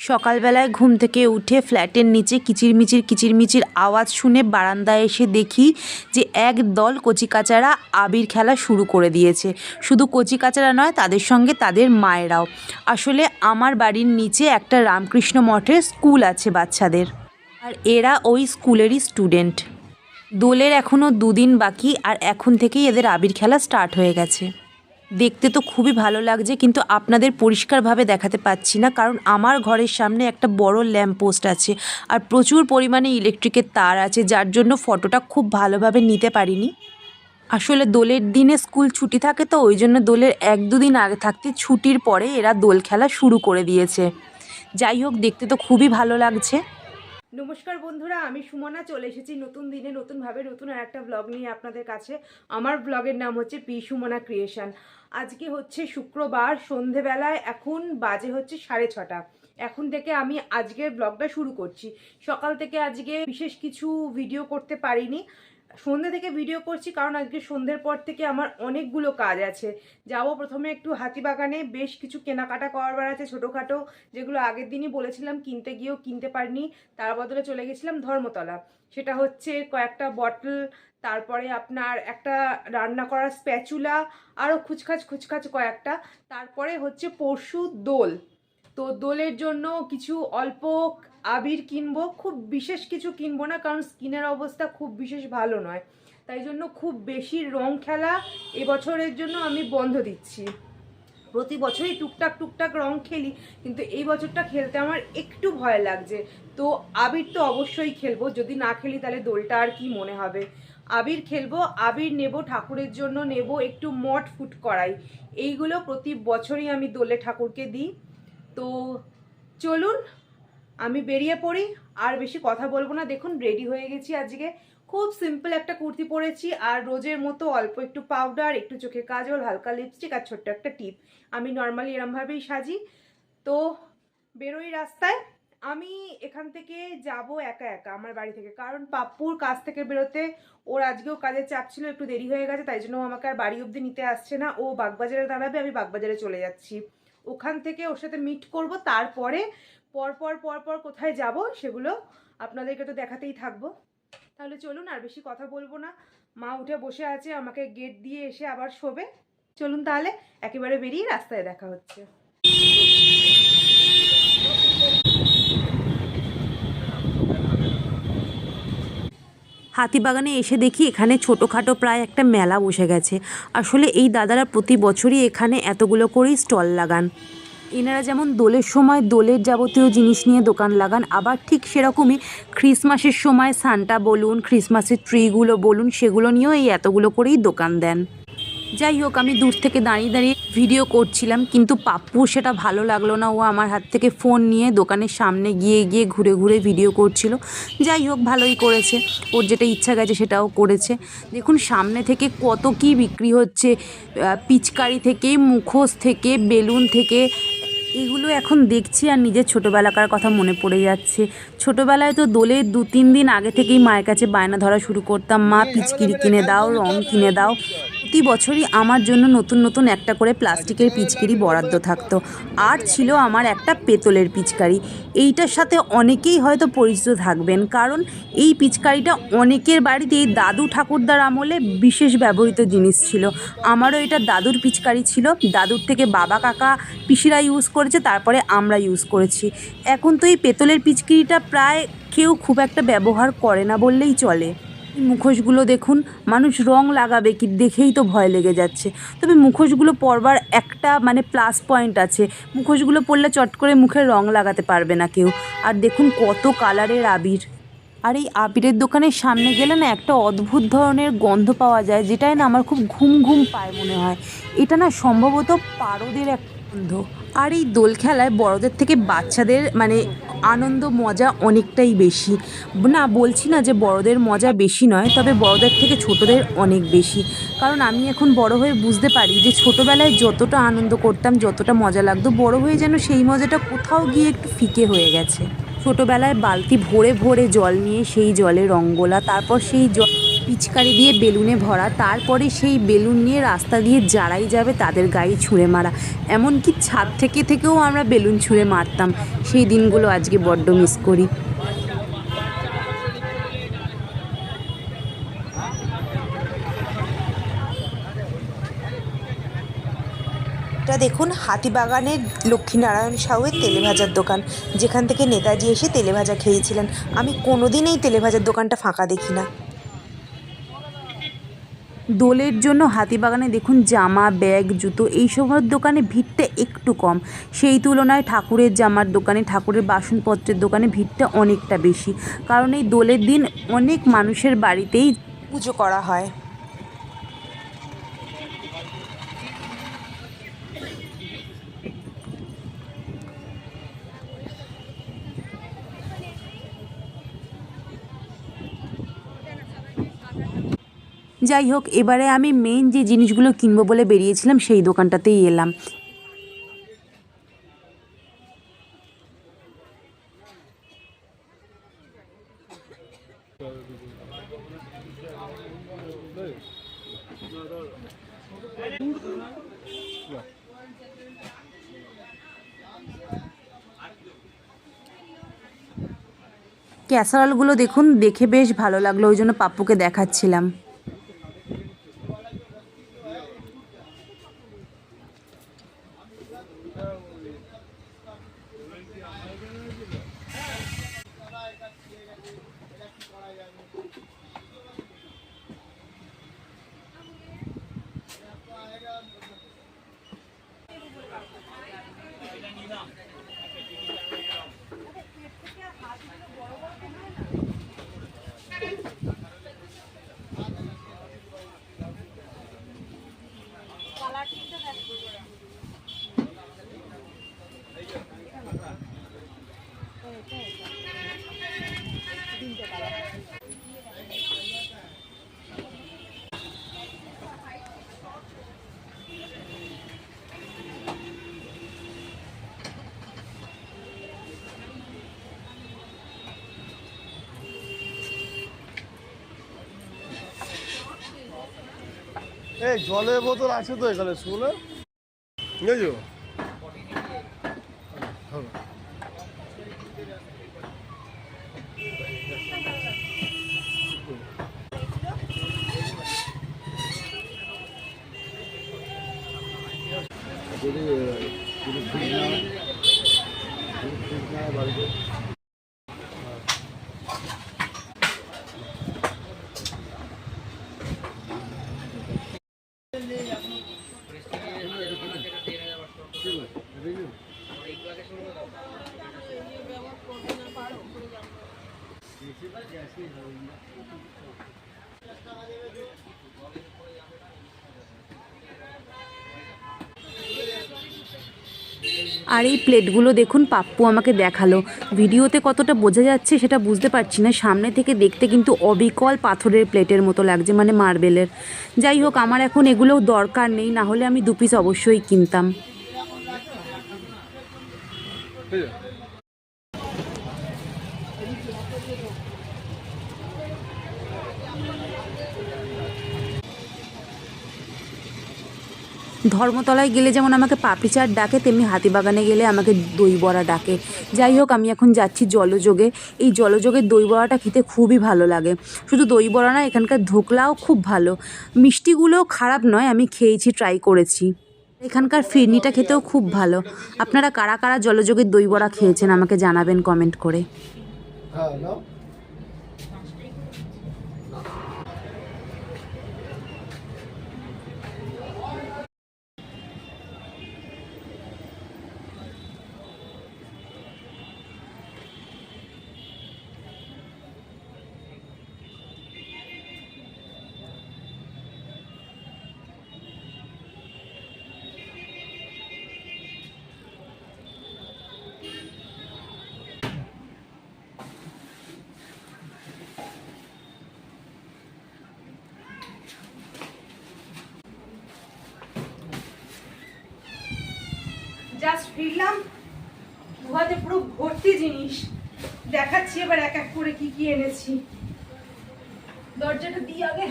সকালবেলায় ঘুম থেকে উঠে ফ্ল্যাটের নিচে কিচিরমিচির কিচিরমিচির আওয়াজ শুনে বারান্দায় এসে দেখি যে এক দল কচিকাচারা আবির খেলা শুরু করে দিয়েছে। শুধু কচিকাচারা নয়, তাদের সঙ্গে তাদের মায়েরাও। আসলে আমার বাড়ির নিচে একটা রামকৃষ্ণ মঠের স্কুল আছে বাচ্চাদের। আর এরা ওই স্কুলেরই স্টুডেন্ট। দোলের এখনও দুদিন বাকি, আর এখন থেকেই এদের আবির খেলা স্টার্ট হয়ে গেছে। দেখতে তো খুবই ভালো লাগছে, কিন্তু আপনাদের পরিষ্কারভাবে দেখাতে পাচ্ছি না, কারণ আমার ঘরের সামনে একটা বড় ল্যাম্প পোস্ট আছে আর প্রচুর পরিমাণে ইলেকট্রিকের তার আছে, যার জন্য ফটোটা খুব ভালোভাবে নিতে পারিনি। আসলে দোলের দিনে স্কুল ছুটি থাকে তো, ওই জন্য দোলের এক দুদিন আগে থাকতে ছুটির পরে এরা দোল খেলা শুরু করে দিয়েছে। যাই হোক, দেখতে তো খুবই ভালো লাগছে। নমস্কার বন্ধুরা, আমি সুমনা, চলে এসেছি নতুন দিনে, নতুনভাবে নতুন আর একটা ব্লগ নিয়ে আপনাদের কাছে। আমার ব্লগের নাম হচ্ছে পি সুমনা ক্রিয়েশন আজকে হচ্ছে শুক্রবার, সন্ধেবেলায় এখন বাজে হচ্ছে সাড়ে ছটা। এখন থেকে আমি আজকের ব্লগটা শুরু করছি। সকাল থেকে আজকে বিশেষ কিছু ভিডিও করতে পারিনি। সন্ধ্যে থেকে ভিডিও করছি কারণ আজকে সন্ধ্যের পর থেকে আমার অনেকগুলো কাজ আছে। যাব প্রথমে একটু হাতিবাগানে, বেশ কিছু কেনাকাটা করবার আছে ছোটোখাটো, যেগুলো আগের দিনই বলেছিলাম কিনতে গিয়েও কিনতে পারিনি। তার বদলে চলে গেছিলাম ধর্মতলা। সেটা হচ্ছে কয়েকটা বটল তারপরে আপনার একটা রান্না করার স্প্যাচুলা আরও খুচখাচ খুচখাচ কয়েকটা। তারপরে হচ্ছে পরশু দোল। তো দোলের জন্য কিছু অল্প আবির কিনবো, খুব বিশেষ কিছু কিনবো না, কারণ স্কিনের অবস্থা খুব বিশেষ ভালো নয়। তাই জন্য খুব বেশি রং খেলা এবছরের জন্য আমি বন্ধ দিচ্ছি। প্রতি বছরই টুকটাক টুকটাক রং খেলি, কিন্তু এই বছরটা খেলতে আমার একটু ভয় লাগছে। তো আবির তো অবশ্যই খেলব, যদি না খেলি তাহলে দোলটা আর কি মনে হবে? আবির খেলব, আবির নেব, ঠাকুরের জন্য নেব, একটু মট ফুট করাই। এইগুলো প্রতি বছরই আমি দোলে ঠাকুরকে দিই। তো চলুন, আমি বেরিয়ে পড়ি। আর বেশি কথা বলব না। দেখুন রেডি হয়ে গেছি আজকে। খুব সিম্পল একটা কুর্তি পরেছি। আর রোজের মতো অল্প একটু পাউডার একটু চোখে কাজল, হালকা লিপস্টিক আর ছোট্ট একটা টিপ আমি নর্মালি এরমভাবেই সাজি। তো বেরোই রাস্তায়। আমি এখান থেকে যাব একা একা আমার বাড়ি থেকে। কারণ পাপ্পুর কাজ থেকে বেরোতে ওর আজকেও কাজের চাপ ছিল, একটু দেরি হয়ে গেছে, তাই জন্য আমাকে আর বাড়ি অবধি নিতে আসছে না। ও বাগবাজারে দাঁড়াবে, আমি বাগবাজারে চলে যাচ্ছি। ওখান থেকে ওর সাথে মিট করব, তারপরে পরপর পরপর কোথায় যাব সেগুলো আপনাদেরকে তো দেখাতেই থাকব। তাহলে চলুন, আর বেশি কথা বলব না। মা উঠে বসে আছে, আমাকে গেট দিয়ে এসে আবার শোবে। চলুন তাহলে, একেবারে বেরিয়ে রাস্তায় দেখা হচ্ছে। হাতিবাগানে এসে দেখি এখানে ছোটোখাটো প্রায় একটা মেলা বসে গেছে। আসলে এই দাদারা প্রতি বছরই এখানে এতগুলো করেই স্টল লাগান। এনারা যেমন দোলের সময় দোলের যাবতীয় জিনিস নিয়ে দোকান লাগান, আবার ঠিক সেরকমই ক্রিসমাসের সময় সান্টা বলুন ক্রিসমাসের ট্রিগুলো বলুন, সেগুলো নিয়েও এই এতগুলো করেই দোকান দেন। যাই হোক, আমি দূর থেকে দাঁড়িয়ে দাঁড়িয়ে ভিডিও করছিলাম, কিন্তু পাপ্পুর সেটা ভালো লাগল না। ও আমার হাত থেকে ফোন নিয়ে দোকানের সামনে গিয়ে গিয়ে ঘুরে ঘুরে ভিডিও করছিল। যাই হোক, ভালোই করেছে। ওর যেটা ইচ্ছা গেছে সেটাও করেছে। দেখুন, সামনে থেকে কত কি বিক্রি হচ্ছে। পিচকারি থেকে, মুখোশ থেকে, বেলুন থেকে, এগুলো এখন দেখছি আর নিজের ছোটোবেলাকার কথা মনে পড়ে যাচ্ছে। ছোটোবেলায় তো দোলের দু, তিন দিন আগে থেকেই মায়ের কাছে বায়না ধরা শুরু করতাম, মা, পিচকিরি কিনে দাও, রং কিনে দাও। প্রতি বছরই আমার জন্য নতুন নতুন একটা করে প্লাস্টিকের পিচকিরি বরাদ্দ থাকতো। আর ছিল আমার একটা পেতলের পিচকারি। এইটার সাথে অনেকেই হয়তো পরিচিত থাকবেন, কারণ এই পিচকারিটা অনেকের বাড়িতেই দাদু ঠাকুরদার আমলে বিশেষ ব্যবহৃত জিনিস ছিল। আমারও এটা দাদুর পিচকারি ছিল। দাদুর থেকে বাবা, কাকা, পিসিরা ইউজ করেছে, তারপরে আমরা ইউজ করেছি। এখন তো এই পেতলের পিচকিরিটা প্রায় কেউ খুব একটা ব্যবহার করে না বললেই চলে। এই মুখোশগুলো দেখুন, মানুষ রং লাগাবে কি দেখেই তো ভয় লেগে যাচ্ছে। তবে মুখোশগুলো পরবার একটা মানে প্লাস পয়েন্ট আছে। মুখোশগুলো পরলে চট করে মুখে রং লাগাতে পারবে না কেউ। আর দেখুন কত কালারের আবির। আর এই আবিরের দোকানের সামনে গেলে না একটা অদ্ভুত ধরনের গন্ধ পাওয়া যায় যেটাই না আমার খুব ঘুম ঘুম পায় মনে হয়। এটা না সম্ভবত পারদের এক গন্ধ। আর এই দোল খেলায় বড়দের থেকে বাচ্চাদের মানে আনন্দ, মজা অনেকটাই বেশি। না, বলছি না যে বড়দের মজা বেশি নয়, তবে বড়দের থেকে ছোটদের অনেক বেশি। কারণ আমি এখন বড় হয়ে বুঝতে পারি যে ছোটবেলায় যতটা আনন্দ করতাম, যতটা মজা লাগতো, বড় হয়ে যেন সেই মজাটা কোথাও গিয়ে একটু ফিকে হয়ে গেছে। ছোটবেলায় বালতি ভরে ভরে জল নিয়ে সেই জলে রঙ্গোলা, তারপর সেই জল পিচকারি দিয়ে বেলুনে ভরা, তারপরে সেই বেলুন নিয়ে রাস্তা দিয়ে যারাই যাবে তাদের গাড়ি ছুঁড়ে মারা। এমনকি ছাদ থেকে থেকেও আমরা বেলুন ছুঁড়ে মারতাম। সেই দিনগুলো আজকে বড্ড মিস করি। এটা দেখুন, হাতিবাগানের লক্ষ্মীনারায়ণ সাউয়ের তেলে ভাজার দোকান। যেখান থেকে নেতাজি এসে তেলে ভাজা খেয়েছিলেন। আমি কোনোদিন এই তেলে ভাজার দোকানটা ফাঁকা দেখি না। দোলের জন্য হাতিবাগানে দেখুন জামা, ব্যাগ, জুতো, এই সময়ের দোকানে ভিড়টা একটু কম। সেই তুলনায় ঠাকুরের জামার দোকানে, ঠাকুরের বাসনপত্রের দোকানে ভিড়টা অনেকটা বেশি। কারণ এই দোলের দিন অনেক মানুষের বাড়িতেই পুজো করা হয়। যাই হোক, এবারে আমি মেন যে জিনিসগুলো কিনবো বলে বেরিয়েছিলাম, সেই দোকানটাতেই এলাম। ক্যাসারলগুলো দেখুন, দেখে বেশ ভালো লাগল, ওই জন্য পাপ্পুকে দেখাচ্ছিলাম। এটা কি করা যাবে এই জলের বোতল আছে তো এখানে শুনে বুঝেছ? যদি যদি বাড়িতে। আর এই প্লেটগুলো দেখুন, পাপ্পু আমাকে দেখাল। ভিডিওতে কতটা বোঝা যাচ্ছে সেটা বুঝতে পারছি না। সামনে থেকে দেখতে কিন্তু অবিকল পাথরের প্লেটের মতো লাগছে মানে মার্বেলের। যাই হোক, আমার এখন এগুলো দরকার নেই, না হলে আমি দু পিস অবশ্যই কিনতাম। ধর্মতলায় গেলে যেমন আমাকে পাপড়ি চাট ডাকে, তেমনি হাতিবাগানে গেলে আমাকে দই বড়া ডাকে। যাই হোক, আমি এখন যাচ্ছি জলযোগে। এই জলযোগের দই বড়াটা খেতে খুবই ভালো লাগে। শুধু দই বড়া না, এখানকার ধোকলাও খুব ভালো। মিষ্টিগুলোও খারাপ নয়, আমি খেয়েছি ট্রাই করেছি। এখানকার ফিরনিটা খেতেও খুব ভালো। আপনারা কারা কারা জলযোগের দই বড়া খেয়েছেন আমাকে জানাবেন কমেন্ট করে। জাস্ট ফিরলাম। গুহাতে পুরো ভর্তি জিনিস। দেখাচ্ছি এবার এক এক করে কি কি এনেছি। দরজাটা দিই আগে।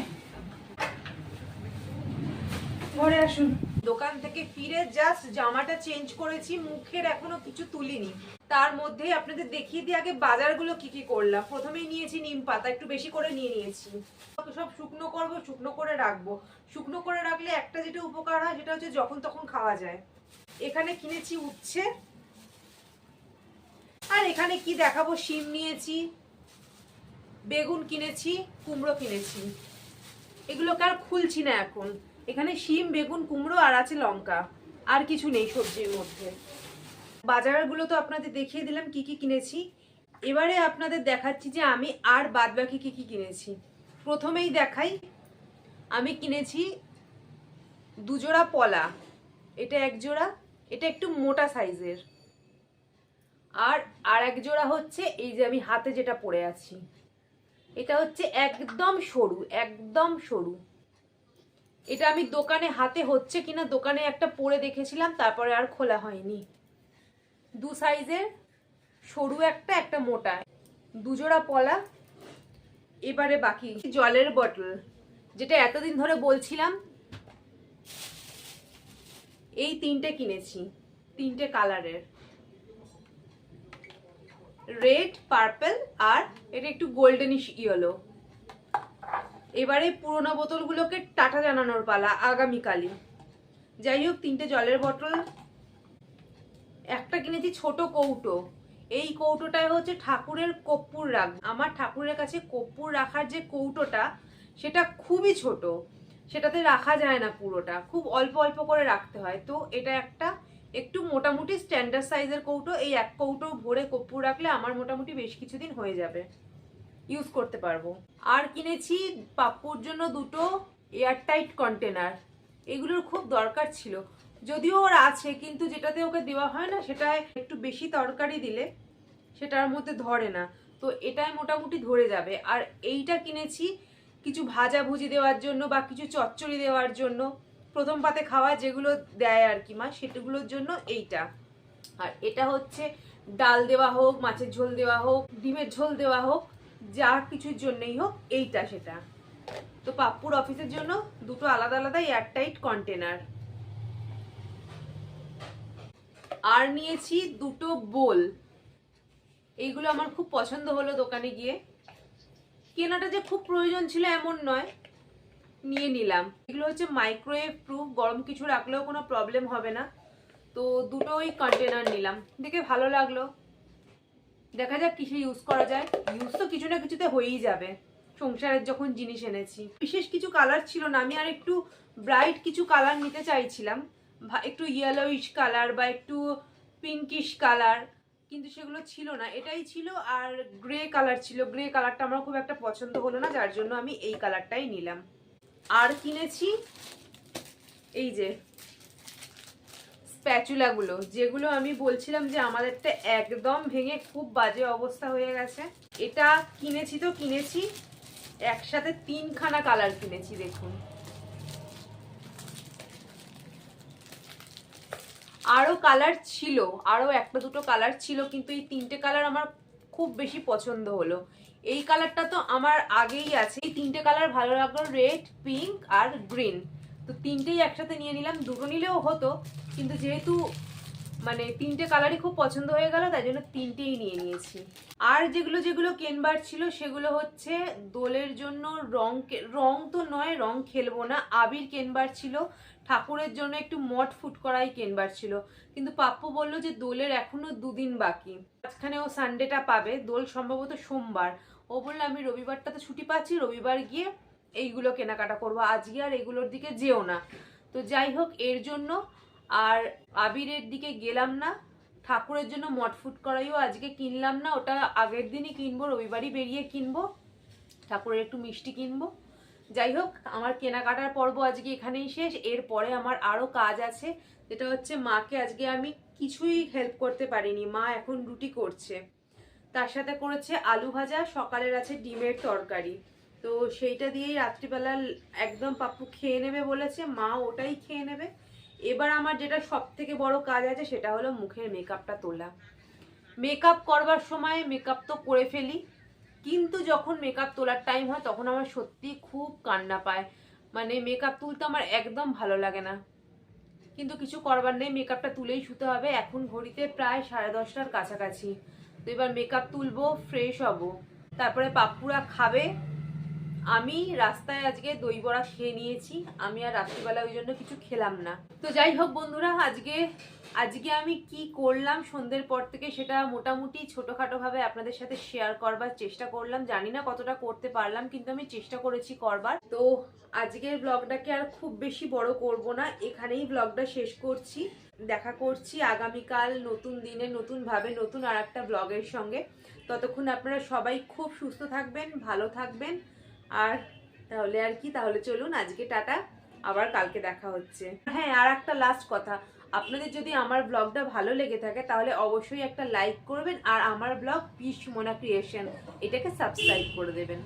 ঘরে আসুন। দোকান থেকে ফিরে জাস্ট জামাটা চেঞ্জ করেছি, মুখের এখনও কিছু তুলিনি। তার মধ্যেই আপনাদের দেখিয়ে দিয়ে আগে বাজারগুলো কি কি করলাম। প্রথমেই নিয়েছি নিম পাতা, একটু বেশি করে নিয়ে নিয়েছি। সব শুকনো করব, শুকনো করে রাখব। শুকনো করে রাখলে একটা যেটা উপকার হয়, সেটা হচ্ছে যখন তখন খাওয়া যায়। এখানে কিনেছি উচ্ছে। আর এখানে কি দেখাবো? শিম নিয়েছি, বেগুন কিনেছি, কুমড়ো কিনেছি। এগুলোকে আর খুলছি না এখন। এখানে শিম, বেগুন, কুমড়ো আর আছে লঙ্কা। আর কিছু নেই সবজির মধ্যে। বাজারগুলো তো আপনাদের দেখিয়ে দিলাম কি কি কিনেছি। এবারে আপনাদের দেখাচ্ছি যে আমি আর বাদ বাকি কি কি কিনেছি। প্রথমেই দেখাই, আমি কিনেছি দুজোড়া পলা। এটা এক জোড়া, এটা একটু মোটা সাইজের। আর আর এক জোড়া হচ্ছে এই যে আমি হাতে যেটা পরে আছি। এটা হচ্ছে একদম সরু একদম সরু। এটা আমি দোকানে, হাতে হচ্ছে কিনা দোকানে একটা পরে দেখেছিলাম, তারপরে আর খোলা হয়নি। দু সাইজের, সরু একটা একটা মোটা। দুজোড়া পলা। এবারে বাকি জলের বটল যেটা এতদিন ধরে বলছিলাম এই তিনটে কিনেছি, তিনটে কালারের। রেড পার্পল আর এটা একটু গোল্ডেনিশ ইয়েলো এবারে পুরোনো বোতলগুলোকে টাটা জানানোর পালা আগামীকালই। যাই হোক, তিনটে জলের বোতল একটা কিনেছি ছোট কৌটো। এই কৌটোটায় হচ্ছে ঠাকুরের কর্পূর রাখ। আমার ঠাকুরের কাছে কর্পূর রাখার যে কৌটোটা, সেটা খুবই ছোট। সেটাতে রাখা যায় না পুরোটা। খুব অল্প অল্প করে রাখতে হয়। তো এটা একটা একটু মোটামুটি স্ট্যান্ডার্ড সাইজের কৌটো। এই এক কৌটো ভরে কর্পূর রাখলে আমার মোটামুটি বেশ কিছুদিন হয়ে যাবে। ইউজ করতে পারব। আর কিনেছি পাপ্পুর জন্য দুটো এয়ারটাইট কন্টেনার এগুলোর খুব দরকার ছিল। যদিও ওর আছে, কিন্তু যেটাতে ওকে দেওয়া হয় না, সেটায় একটু বেশি তরকারি দিলে সেটার মধ্যে ধরে না। তো এটাই মোটামুটি ধরে যাবে। আর এইটা কিনেছি কিছু ভাজা ভুজি দেওয়ার জন্য বা কিছু চচ্চড়ি দেওয়ার জন্য প্রথম পাতে খাওয়া যেগুলো দেয় আর কি মা, সেগুলোর জন্য এইটা। আর এটা হচ্ছে ডাল দেওয়া হোক, মাছের ঝোল দেওয়া হোক, ডিমের ঝোল দেওয়া হোক, যা কিছুর জন্যই হোক এইটা সেটা। তো পাপ্পুর অফিসের জন্য দুটো আলাদা আলাদা এয়ারটাইট কন্টেনার। আর নিয়েছি দুটো বোল। এইগুলো আমার খুব পছন্দ হলো দোকানে গিয়ে। কেনাটা যে খুব প্রয়োজন ছিল এমন নয়। নিয়ে নিলাম। এগুলো হচ্ছে মাইক্রোওয়েভ প্রুফ গরম কিছু রাখলেও কোনো প্রবলেম হবে না। তো দুটোই কন্টেনার নিলাম। দেখে ভালো লাগল। দেখা যাক কিসে ইউজ করা যায়। ইউজ তো কিছু না কিছুতে হয়েই যাবে। সংসারের যখন জিনিস এনেছি। বিশেষ কিছু কালার ছিল না। আমি আর একটু ব্রাইট কিছু কালার নিতে চাইছিলাম। একটু ইয়েলোইশ কালার বা একটু পিঙ্কিশ কালার কিন্তু সেগুলো ছিল না। এটাই ছিল আর গ্রে কালার ছিল। গ্রে কালারটা আমার খুব একটা পছন্দ হলো না, যার জন্য আমি এই কালারটাই নিলাম। আর কিনেছি এই যে স্প্যাচুলাগুলো যেগুলো আমি বলছিলাম যে আমাদেরটা একদম ভেঙে খুব বাজে অবস্থা হয়ে গেছে। এটা কিনেছি তো কিনেছি, একসাথে তিনখানা কালার কিনেছি, দেখুন। আরও কালার ছিল আরও একটা দুটো কালার ছিল, কিন্তু এই তিনটে কালার আমার খুব বেশি পছন্দ হলো। এই কালারটা তো আমার আগেই আছে। এই তিনটে কালার ভালো লাগল রেড পিঙ্ক আর গ্রিন তো তিনটেই একসাথে নিয়ে নিলাম, দুটো নিলেও হতো, কিন্তু যেহেতু মানে তিনটে কালারই খুব পছন্দ হয়ে গেল, তাই জন্য তিনটেই নিয়ে নিয়েছি। আর যেগুলো যেগুলো কেনবার ছিল, সেগুলো হচ্ছে দোলের জন্য রং রং তো নয়, রং খেলব না। আবির কেনবার ছিল, ঠাকুরের জন্য একটু মঠ ফুট করাই কেনবার ছিল। কিন্তু পাপ্পু বলল যে দোলের এখনও দুদিন বাকি। মাঝখানে ও সানডেটা পাবে, দোল সম্ভবত সোমবার। ও বলল, আমি রবিবারটা তো ছুটি পাচ্ছি, রবিবার গিয়ে এইগুলো কেনাকাটা করব। আজকে আর এগুলোর দিকে যেও না। তো যাই হোক, এর জন্য আর আবিরের দিকে গেলাম না। ঠাকুরের জন্য মঠ ফুট করাইও আজকে কিনলাম না। ওটা আগের দিনই কিনবো, রবিবারই বেরিয়ে কিনবো। ঠাকুরের একটু মিষ্টি কিনবো। যাই হোক, আমার কেনাকাটার পর্ব আজকে এখানেই শেষ। এরপরে আমার আরও কাজ আছে, যেটা হচ্ছে মাকে আজকে আমি কিছুই হেল্প করতে পারিনি। মা এখন রুটি করছে। তার সাথে করেছে আলু ভাজা, সকালের আছে ডিমের তরকারি। তো সেইটা দিয়েই রাত্রিবেলা একদম পাপ্পু খেয়ে নেবে বলেছে, মা ওটাই খেয়ে নেবে। এবার আমার যেটা সব থেকে বড় কাজ আছে সেটা হলো মুখের মেকআপটা তোলা। মেকআপ করবার সময় মেকআপ তো করে ফেলি, কিন্তু যখন মেকআপ তোলার টাইম হয় তখন আমার সত্যি খুব কান্না পায়। মানে মেকআপ তুলতে আমার একদম ভালো লাগে না। কিন্তু কিছু করবার নেই মেকআপটা তুলেই শুতে হবে। এখন ঘড়িতে প্রায় সাড়ে দশটার কাছাকাছি। তো এবার মেকআপ তুলবো ফ্রেশ হব। তারপরে পাপ্পুরা খাবে আমি রাস্তায় আজকে দই বড়া খেয়ে নিয়েছি, আমি আর রাত্রিবেলা ওই জন্য কিছু খেলাম না। তো যাই হোক বন্ধুরা, আজকে আজকে আমি কি করলাম সন্ধ্যের পর থেকে সেটা মোটামুটি ছোটোখাটোভাবে আপনাদের সাথে শেয়ার করবার চেষ্টা করলাম। জানি না কতটা করতে পারলাম, কিন্তু আমি চেষ্টা করেছি করবার। তো আজকের ব্লগটাকে আর খুব বেশি বড় করব না, এখানেই ব্লগটা শেষ করছি। দেখা করছি আগামীকাল নতুন দিনে, নতুনভাবে নতুন আর একটা ব্লগের সঙ্গে। ততক্ষণ আপনারা সবাই খুব সুস্থ থাকবেন, ভালো থাকবেন। আর তাহলে আর কি, তাহলে চলুন আজকে টাটা, আবার কালকে দেখা হচ্ছে। হ্যাঁ আর একটা লাস্ট কথা, আপনাদের যদি আমার ব্লগটা ভালো লেগে থাকে, তাহলে অবশ্যই একটা লাইক করবেন, আর আমার ব্লগ পিস মোনা ক্রিয়েশন এটাকে সাবস্ক্রাইব করে দেবেন।